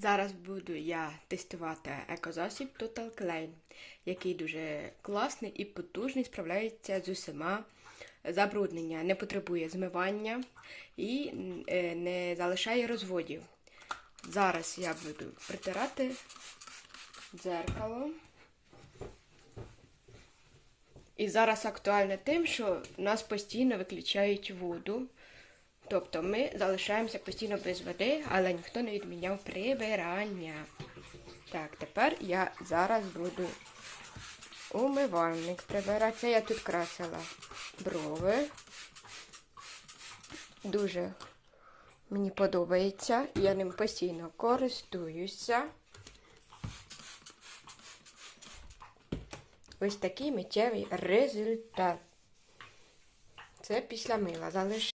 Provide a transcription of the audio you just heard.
Зараз буду я тестувати екозасіб Total Clean, який дуже класний і потужний, справляється з усіма забруднення, не потребує змивання і е, не залишає розводів. Зараз я буду притирати дзеркало. І зараз актуально тим, що в нас постійно виключають воду. Тобто ми залишаємося постійно без води, але ніхто не відміняв прибирання. Так, тепер я зараз буду умивальник прибирати. Це я тут красила брови. Дуже мені подобається. Я ним постійно користуюся. Ось такий миттєвий результат. Це після мила залиш.